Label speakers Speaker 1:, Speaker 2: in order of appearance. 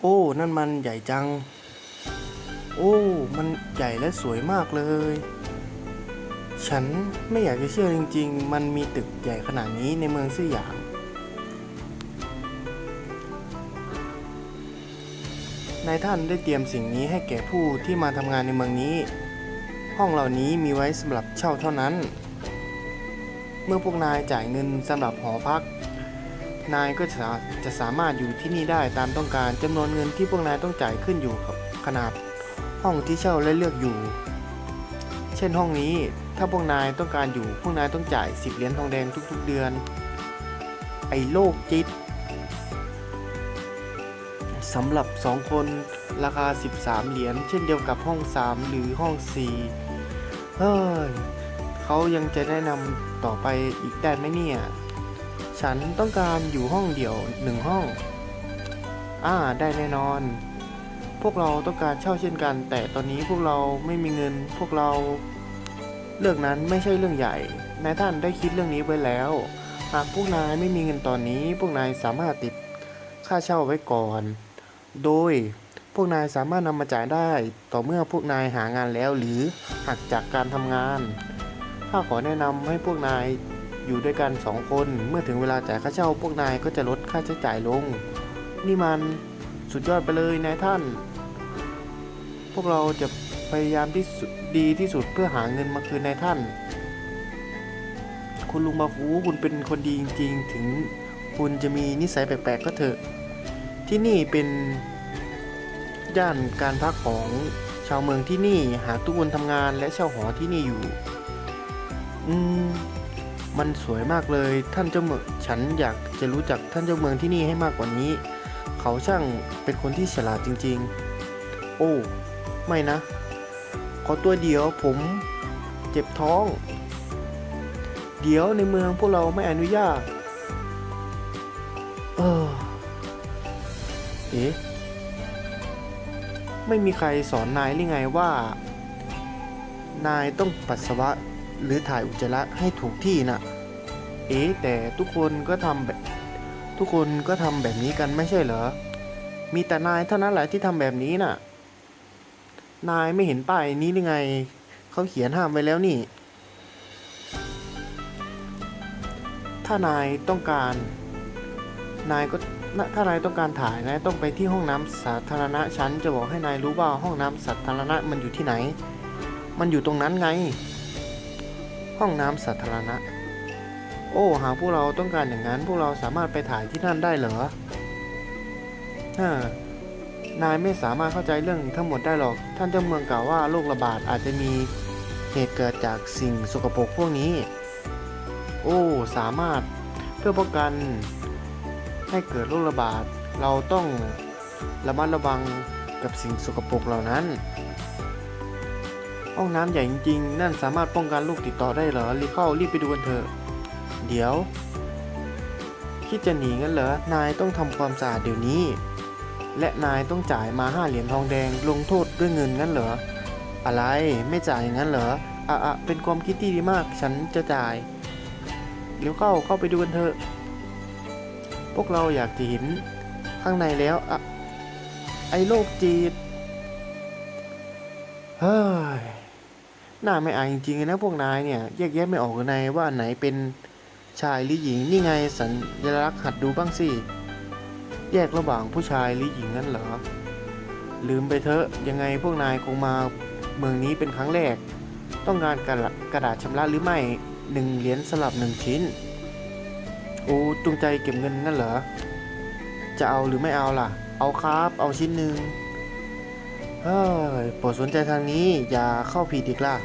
Speaker 1: โอ้ นั่นมันใหญ่จัง โอ้ มันใหญ่และสวยมากเลย ฉันไม่อยากจะเชื่อจริง ๆ มันมีตึกใหญ่ขนาดนี้ในเมืองซื่อหยาง นายท่านได้เตรียมสิ่งนี้ให้แก่ผู้ที่มาทำงานในเมืองนี้ ห้องเหล่านี้มีไว้สำหรับเช่าเท่านั้น เมื่อพวกนายจ่ายเงินสำหรับหอพัก นายก็จะจะสามารถอยู่ที่นี่ได้ตามต้องการจำนวนเงินที่พวกนายต้องจ่ายขึ้นอยู่กับขนาดห้องที่เช่าและเลือกอยู่ เช่นห้องนี้ถ้าพวกนายต้องการอยู่พวกนายต้องจ่าย 10 เหรียญทองแดงทุกๆเดือน ไอ้โลกจิตสำหรับ 2 คนราคา 13 เหรียญเช่นเดียวกับห้อง 3 หรือห้อง 4 เฮ้ยเขายังจะแนะนำต่อไปอีกได้ไหมเนี่ย ฉันต้องการอยู่ห้องเดี่ยวหนึ่งห้อง อ่า ได้แน่นอน พวกเราต้องการเช่าเช่นกัน แต่ตอนนี้พวกเราไม่มีเงิน พวกเรา เรื่องนั้นไม่ใช่เรื่องใหญ่ นายท่านได้คิดเรื่องนี้ไว้แล้ว หากพวกนายไม่มีเงินตอนนี้ พวกนายสามารถติดค่าเช่าไว้ก่อน โดยพวกนายสามารถนำมาจ่ายได้ ต่อเมื่อพวกนายหางานแล้วหรือหักจากการทำงาน ข้าขอแนะนำให้พวกนาย อยู่ด้วยกันสองคน เมื่อถึงเวลาจ่ายค่าเช่าพวกนายก็จะลดค่าใช้จ่ายลง นี่มันสุดยอดไปเลยนายท่าน พวกเราจะพยายามที่สุดดีที่สุดเพื่อหาเงินมาคืนนายท่าน คุณลุงมาฟูคุณเป็นคนดีจริงๆ ถึงคุณจะมีนิสัยแปลกๆก็เถอะ ที่นี่เป็นย่านการพักของชาวเมืองที่นี่หากทุกคนทำงานและเช่าหอที่นี่อยู่ อืม มันสวยมากเลย ท่านเจ้าเมืองฉันอยากจะรู้จักท่านเจ้าเมืองที่นี่ให้มากกว่านี้ เขาช่างเป็นคนที่ฉลาดจริง ๆ โอ้ ไม่นะ ขอตัวเดียวผมเจ็บท้อง เดี๋ยวในเมืองพวกเราไม่อนุญาต เออ เอ๊ะ ไม่มีใครสอนนายหรือไงว่า นายต้องปัสสาวะ หรือถ่ายอุจจาระให้ถูกที่น่ะ เอ๊แต่ทุกคนก็ทำแบบทุกคนก็ทำแบบนี้กันไม่ใช่เหรอ มีแต่นายเท่านั้นแหละที่ทำแบบนี้น่ะ นายไม่เห็นป้ายนี้หรือไง เขาเขียนห้ามไว้แล้วนี่ ถ้านายต้องการ นายก็ถ้านายต้องการถ่ายนายต้องไปที่ห้องน้ำสาธารณะฉันจะบอกให้นายรู้ว่าห้องน้ำสาธารณะมันอยู่ที่ไหน มันอยู่ตรงนั้นไง ห้องน้ำสาธารณะ โอ้ หากพวกเราต้องการอย่างนั้น พวกเราสามารถไปถ่ายที่นั่นได้เหรอฮ่านายไม่สามารถเข้าใจเรื่องทั้งหมดได้หรอก ท่านเจ้าเมืองกล่าวว่าโรคระบาดอาจจะมีเหตุเกิดจากสิ่งสกปรกพวกนี้ โอ้ สามารถเพื่อป้องกันให้เกิดโรคระบาด เราต้องระมัดระวังกับสิ่งสกปรกเหล่านั้น ห้องน้ำใหญ่จริงๆ นั่นสามารถป้องกันโรคติดต่อได้เหรอรีเข้ารีบไปดูกันเถอะ เดี๋ยว คิดจะหนีงั้นเหรอ นายต้องทำความสะอาดเดี๋ยวนี้ และนายต้องจ่ายมาห้าเหรียญทองแดงลงโทษด้วยเงินงั้นเหรอ อะไรไม่จ่ายงั้นเหรออะอะเป็นความคิดที่ดีมาก ฉันจะจ่าย เดี๋ยวเข้าเข้าไปดูกันเถอะ พวกเราอยากจะเห็นข้างในแล้วอะไอ้โรคจีดเฮ้ย หน้าไม่อายจริงๆนะพวกนายเนี่ยแยกแยะไม่ออกเลยนายว่าไหนเป็นชายหรือหญิงนี่ไงสัญลักษณ์หัดดูบ้างสิแยกระหว่างผู้ชายหรือหญิงนั่นเหรอลืมไปเถอะยังไงพวกนายคงมาเมืองนี้เป็นครั้งแรก ต้องการกระดาษกระดาษชำระหรือไม่หนึ่งเหรียญสลับหนึ่งชิ้นโอ้จงใจเก็บเงินงั้นเหรอจะเอาหรือไม่เอาล่ะ เอาครับ เอาชิ้นหนึ่งเฮ้ยโปรดสนใจทางนี้อย่าเข้าผิดอีกล่ะ